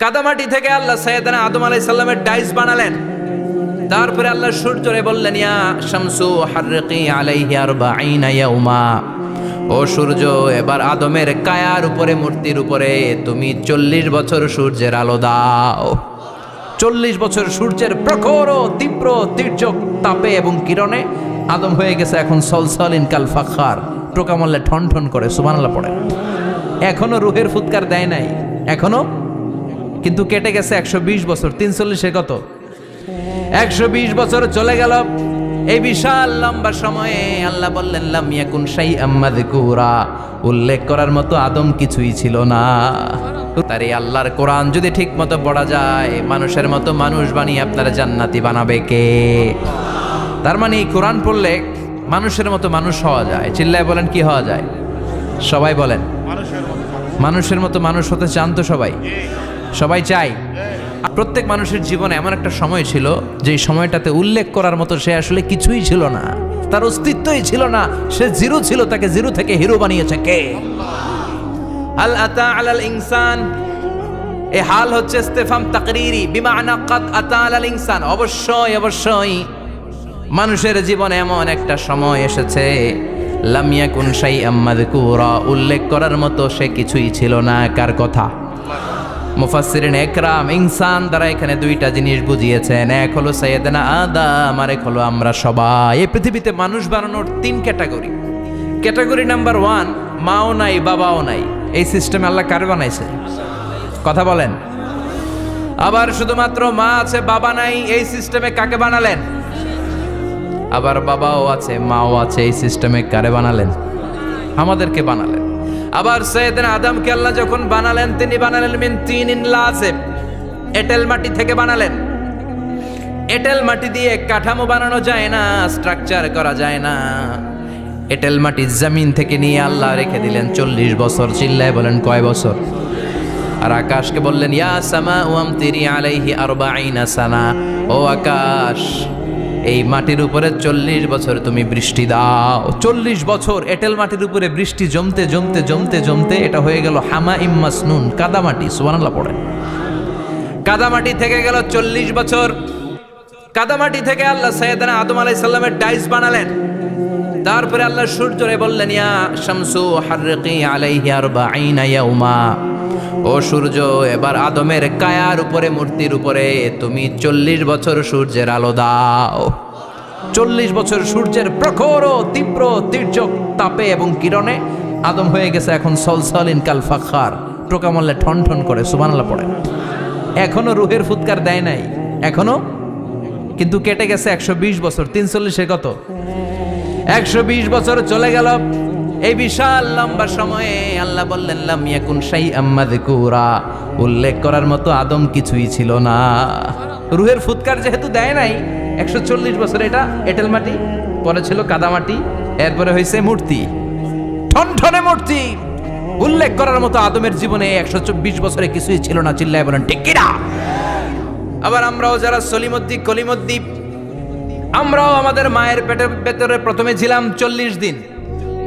কাদামাটি থেকে আল্লাহ সৈয়দনা আদম আলাই সাল্লামের ডাইস বানালেন। তারপরে আল্লাহ সূর্যরে বললেন, ইয়া শামসু হারকি আলাইহি আরবাঈনা ইয়াউমা। ও সূর্য, এবার আদমের কায়ার উপরে, মূর্তির উপরে, তুমি চল্লিশ বছর সূর্যের আলো দাও। চল্লিশ বছর সূর্যের প্রখর তীব্র তীর্যক তাপে এবং কিরণে আদম হয়ে গেছে এখন সলসলিন কাল ফাখার। টোকা মারলে ঠন ঠন করে, সুবহানাল্লাহ পড়ে। এখনও রুহের ফুৎকার দেয় নাই। এখনও কিন্তু কেটে গেছে একশো বিশ বছর, তিনচল্লিশে কত? একশো বিশ বছর চলে গেল। এই বিশাল লম্বা সময়ে আল্লাহ বললেন, লাম ইয়াকুন শাই আম্মাদকুরা উল্লেখ করার মতো আদম কিছুই ছিল না। তার এই আল্লাহর কোরআন যদি ঠিক মতো পড়া যায়, মানুষের মতো মানুষ বানিয়ে আপনারা জান্নাতি বানাবে কে? তার মানে এই কোরআন পড়লে মানুষের মতো মানুষ হওয়া যায়। চিল্লায় বলেন, কি হওয়া যায়? সবাই বলেন। মানুষের মতো মানুষ হতে চান তো সবাই। সবাই চাই প্রত্যেক মানুষের জীবনে এমন একটা সময় ছিল যে সময়টাতে উল্লেখ করার মতো সে আসলে কিছুই ছিল না। তার অস্তিত্বই ছিল না। সে জিরো ছিল, তাকে জিরো থেকে হিরো বানিয়েছে কে? আল আতা আলাল ইনসান। এ হাল হচ্ছে ইস্তেফাম তাকরিরি বিমানা কাদ আতা আলাল ইনসান। অবশ্যই অবশ্যই। মানুষের জীবনে এমন একটা সময় এসেছে লামিয়া কুন শাই আম্মাদ উল্লেখ করার মতো সে কিছুই ছিল না। কার কথা? মুফাসসিরিন একরাম, ইনসান দ্বারা এখানে দুইটা জিনিস বুঝিয়েছেন। এক হলো সৈয়দনা আদম আর এক হলো আমরা সবাই। এই পৃথিবীতে মানুষ বানানোর তিন ক্যাটাগরি। ক্যাটাগরি নাম্বার ওয়ান, মাও নাই, বাবাও নাই। এই সিস্টেমে আল্লাহ কার বানাইছে? কথা বলেন। আবার শুধুমাত্র মা আছে, বাবা নাই, এই সিস্টেমে কাকে বানালেন? আবার বাবাও আছে, মাও আছে, এই সিস্টেমে কারে বানালেন? আমাদেরকে বানালেন। আবার সৈয়দিন আদমকে আল্লাহ যখন বানালেন, তিনি বানালেন মিন তিন ইন লাজেব এটেল মাটি থেকে বানালেন। এটেল মাটি দিয়ে কাঠামো বানানো যায় না স্ট্রাকচার করা যায় না। এটেল মাটি জমিন থেকে নিয়ে আল্লাহ রেখে দিলেন চল্লিশ বছর, চিল্লায় বলেন কয় বছর? আর আকাশকে বললেন, ইয়া সামা ওয়াম তিরি আলাইহি আরবাঈনা সানা। ও আকাশ এই মাটির উপরে চল্লিশ বছর তুমি বৃষ্টি দাও। চল্লিশ বছর এটেল মাটির উপরে বৃষ্টি জমতে জমতে জমতে জমতে এটা হয়ে গেল হামা ইম্মাসনুন কাদামাটি সুবহানাল্লাহ পড়ে। কাদামাটি থেকে গেল চল্লিশ বছর। কাদামাটি থেকে আল্লাহ সৈয়দনা আদম আলাইহিস সালামের ডাইস বানালেন। তারপরে আল্লাহ সূর্যরে বললেন, ইয়া শামসু হারকি আলাইহি আরবাঈনা ইয়াউমা। ও সূর্য, এবার আদমের কায়ার উপরে, মূর্তির উপরে, তুমি চল্লিশ বছর সূর্যের আলো দাও। চল্লিশ বছর সূর্যের প্রখর তীব্র তীর্যক তাপে এবং কিরণে আদম হয়ে গেছে এখন সলসলিন কাল ফাখার। টোকা মারলে ঠন ঠন করে, সুবহানাল্লাহ পড়ে। এখনও রুহের ফুৎকার দেয় নাই। এখনও? কিন্তু কেটে গেছে একশো বিশ বছর। তিনচল্লিশে কত? একশো বিশ বছর চলে গেল। এই বিশাল লম্বা সময়ে আল্লাহ বললেন, লাম ইয়াকুন শাই আম্মাদ কুরা উল্লেখ করার মতো আদম কিছুই ছিল না। রুহের ফুৎকার যেহেতু দেয় নাই, একশো চল্লিশ বছর এটা এঁটেল মাটি, পরে ছিল কাদামাটি এরপরে হয়েছে মূর্তি। ঠনঠনে মূর্তি। উল্লেখ করার মতো আদমের জীবনে একশো চব্বিশ বছরে কিছুই ছিল না, চিল্লায় বলেন, ঠিক কিনা আবার আমরাও যারা সলিমদ্দি কলিমদ্দি আমরাও আমাদের মায়ের পেটের ভেতরে প্রথমে ছিলাম চল্লিশ দিন।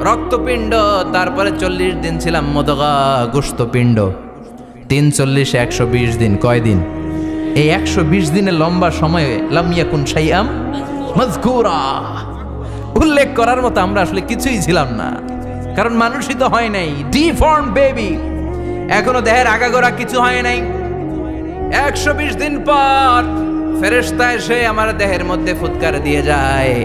রক্তপিণ্ড, তারপরে চল্লিশ দিন ছিলাম মদগা গোস্তপিণ্ড তিন চল্লিশে, একশো বিশ দিন, কয় দিন? এই একশো বিশ দিনের লম্বা সময়ে সাইয়াম মজকুরা উল্লেখ করার মতো আমরা আসলে কিছুই ছিলাম না। কারণ মানুষই তো হয় নাই। ডিফর্ম বেবি এখনও দেহের আগাগোড়া কিছু হয় নাই। একশো বিশ দিন পর ফেরেস্তা এসে আমার দেহের মধ্যে ফুৎকার দিয়ে যায়।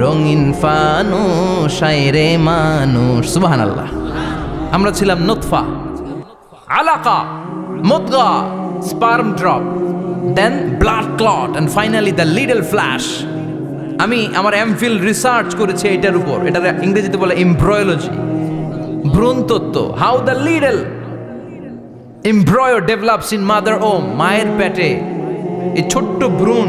রঙিন ফানু সাইরে মানুষ সুবাহান আল্লাহ আমরা ছিলাম নোতফা, আলাকা মুদগা sperm drop, then blood clot and finally the little flesh আমি আমার এমফিল রিসার্চ করেছি এটার উপর এটার ইংরেজিতে বলে এমব্রয়োলজি ভ্রূণ তত্ত্ব how the little embryo develops in mother ও মায়ের পেটে। এই ছোট্ট ভ্রূণ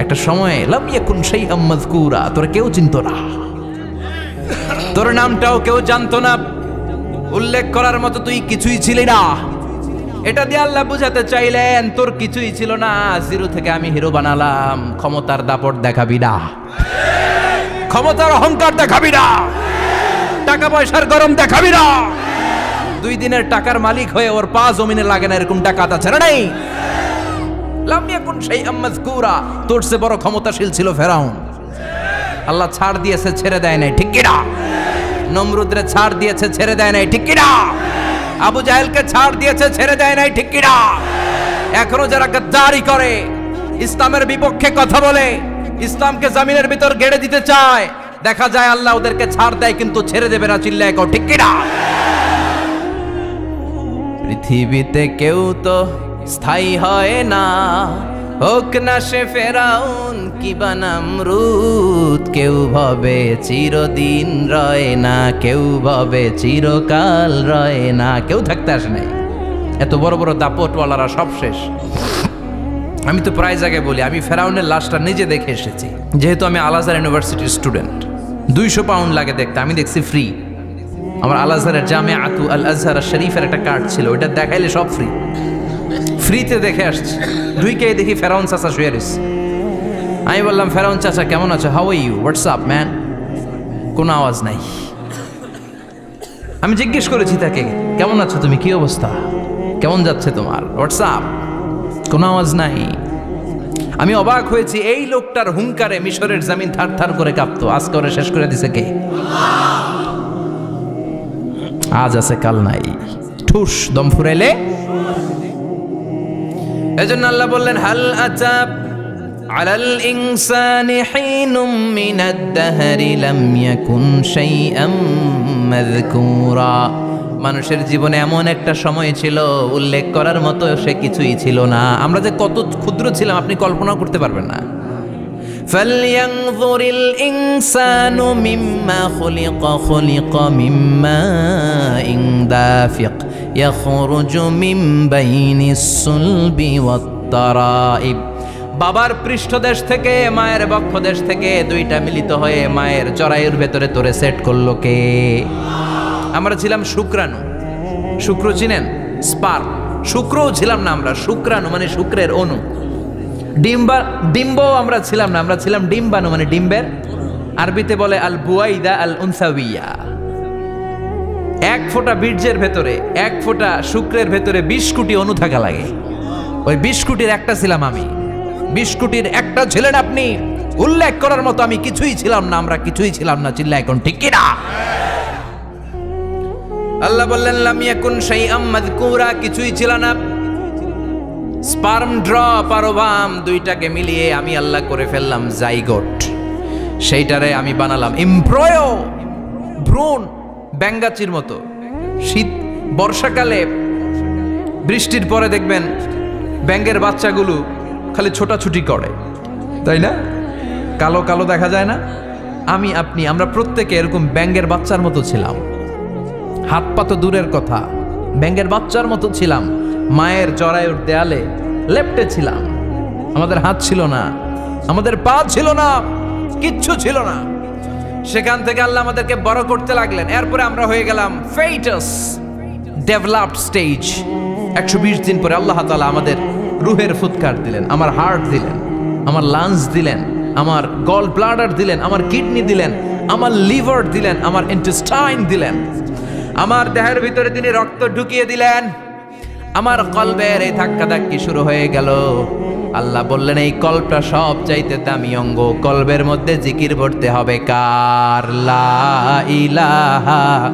একটা সময়ে লাম ইয়াকুন সেই আম্মাজকুরা তোরা কেউ চিনতো না। তোর নামটাও কেউ জানতো না। উল্লেখ করার মতো তুই কিছুই ছিলি না। এটা দিয়ে আল্লাহ বুঝাতে চাইলেন, তোর কিছুই ছিল না। জিরো থেকে আমি হিরো বানালাম, ক্ষমতার দাপট দেখাবি না। ক্ষমতার অহংকার দেখাবি না। টাকা পয়সার গরম দেখাবি না। দুই দিনের টাকার মালিক হয়ে ওর পা জমিনে লাগে না, এরকম টাকা না নাই? লাম ইয়াকুন শাইআম মাযকুরা। তোর সে বড় ক্ষমতাশীল ছিল ফেরাউন। আল্লাহ ছাড় দিয়েছে, ছেড়ে দেয় নাই, ঠিক কিনা? নমরুদরে ছাড় দিয়েছে, ছেড়ে দেয় নাই, ঠিক কিনা? আবু জাহেলকে ছাড় দিয়েছে, ছেড়ে দেয় নাই, ঠিক কিনা? এখনও যারা গাদ্দারি করে, ইসলামের বিপক্ষে কথা বলে, ইসলামকে জামিনের ভিতর গেড়ে দিতে চায়, দেখা যায় আল্লাহ ওদেরকে ছাড় দেয়, কিন্তু ছেড়ে দেবে না, চিল্লায় কও, ঠিক কিনা? পৃথিবীতে কেউ তো স্থায়ী হয় না। হোক না সে ফেরাউন কি বানামরুদ কেউ ভাবে চিরদিন রয় না, কেউ ভাবে চিরকাল রয় না। কেউ থাকতে আসে নাই। এত বড় বড় দাপটওয়ালারা সব শেষ। আমি তো প্রায় জায়গায় বলি, আমি ফেরাউনের লাশটা নিজে দেখে এসেছি। যেহেতু আমি আলাজার ইউনিভার্সিটির স্টুডেন্ট। দুইশো পাউন্ড লাগে দেখতে, আমি দেখছি ফ্রি। আমার আল আজহারের জামে আতু আল আজহার শরীফের একটা কার্ড ছিল, ওইটা দেখাইলে সব ফ্রি। ফ্রিতে দেখে আসছি। দুইকে দেখি ফেরাউন চাচা শুয়ে রয়েছে। আমি বললাম, ফেরাউন চাচা, কেমন আছো? হাউ ইউ হোয়াটসঅ্যাপ ম্যান কোনো আওয়াজ নাই। আমি জিজ্ঞেস করেছি তাকে, কেমন আছো তুমি? কি অবস্থা? কেমন যাচ্ছে তোমার? হোয়াটসঅ্যাপ কোনো আওয়াজ নাই। আমি অবাক হয়েছি, এই লোকটার হুঙ্কারে মিশরের জামিন থার থার করে কাঁপতো। আজ করে শেষ করে দিছে কে? আজ আছে কাল নাই। ঠুস, দম ফুরাইলে এজন্য আল্লাহ বললেন, হাল আচাব আলাল ইনসানি মিনাদ দাহরি লাম ইয়াকুন শাইআম মাযকুরা। মানুষের জীবনে এমন একটা সময় ছিল, উল্লেখ করার মতো সে কিছুই ছিল না। আমরা যে কত ক্ষুদ্র ছিলাম, আপনি কল্পনা করতে পারবেন না। فلينظر الإنسان مما خلق خلق من ماء دافق يخرج من بين الصلب والترائب বাবার পৃষ্ঠদেশ থেকে মায়ের বক্ষদেশ থেকে দুইটা মিলিত হয়ে মায়ের চড়াইয়ের ভেতরে তোরে সেট করলো কে আমরা ছিলাম শুক্রাণু শুক্র চিনেন স্পার শুক্রও ছিলাম না আমরা শুক্রাণু মানে শুক্রের অণু ডিম্বা, ডিম্বও আমরা ছিলাম না, আমরা ছিলাম ডিম্বাণু মানে ডিম্বের। আরবিতে বলে আল বুয়াইদা আল উনসাউইয়া। এক ফোঁটা বীর্যের ভেতরে, এক ফোঁটা শুক্রের ভেতরে বিশ কোটি অণু থাকা লাগে। ওই বিশ কোটির একটা ছিলাম আমি। বিশ কোটির একটা ছিলেন আপনি। উল্লেখ করার মতো আমি কিছুই ছিলাম না, আমরা কিছুই ছিলাম না, চিল্লা এখন, ঠিক কিনা আল্লাহ বললেন, লাম ইয়াকুন শাইআম মাযকুরা, কিছুই ছিল না। স্পার্ম ড্রপ আর ওভাম দুইটাকে মিলিয়ে আমি আল্লাহ করে ফেললাম জাইগোট। সেইটারে আমি বানালাম। এমব্রয়ো ভ্রূণ, ব্যাঙ্গাচির মতো। শীত, বর্ষাকালে বৃষ্টির পরে দেখবেন ব্যাঙ্গের বাচ্চাগুলো খালি ছোটাছুটি করে। তাই না? কালো কালো দেখা যায় না? আমি, আপনি, আমরা প্রত্যেকে এরকম ব্যাঙ্গের বাচ্চার মতো ছিলাম। হাত পা তো দূরের কথা। ব্যাঙ্গের বাচ্চার মতো ছিলাম। মায়ের জরায়ুর দেয়ালে লেপটে ছিলাম। আমাদের হাত ছিল না, আমাদের পা ছিল না, কিচ্ছু ছিল না। সেখান থেকে আল্লাহ আমাদেরকে বড় করতে লাগলেন। এরপরে আমরা হয়ে গেলাম ফেইটাস ডেভেলপড স্টেজ। একশো বিশ দিন পরে আল্লাহ তালা আমাদের রুহের ফুৎকার দিলেন, আমার হার্ট দিলেন, আমার লাংস দিলেন, আমার গল ব্লাডার দিলেন, আমার কিডনি দিলেন, আমার লিভার দিলেন, আমার ইন্টেস্টাইন দিলেন। আমার দেহের ভিতরে তিনি রক্ত ঢুকিয়ে দিলেন। আমার কলবের এই ধাক্কা ধাক্কি শুরু হয়ে গেল। আল্লাহ বললেন, এই কল্পটা সব চাইতে দামি অঙ্গ। কলবের মধ্যে জিকির পড়তে হবে। কার? লা ইলাহা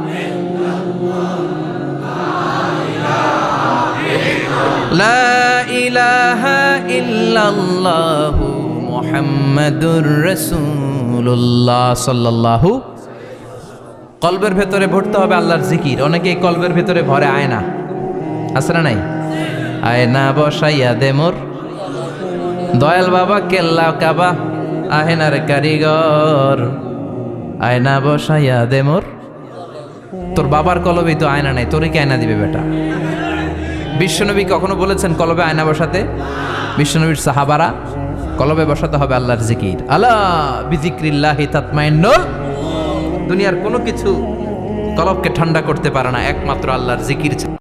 লা ইলাহা ভেতরে ভরতে হবে আল্লাহর জিকির। অনেকে এই কলবের ভেতরে ভরে আয়না আছে না নাই? আয়না বসাইয়া দে মোর। দয়াল বাবা কেল্লা কাবা আহেনার কারিগর। আয়না বসাইয়া দে মোর। তোর বাবার কলবেই তো আয়না নাই তোরে কি আয়না দিবে বেটা? বিশ্বনবী কখনো বলেছেন কলবে আয়না বসাতে? বিশ্বনবীর সাহাবারা, কলবে বসাতে হবে আল্লাহর জিকির। আলা বিজিক্রিল্লাহি তাতমাইন্নুল দুনিয়ার কোনো কিছু কলবকে ঠান্ডা করতে পারে না, একমাত্র আল্লাহর জিকির।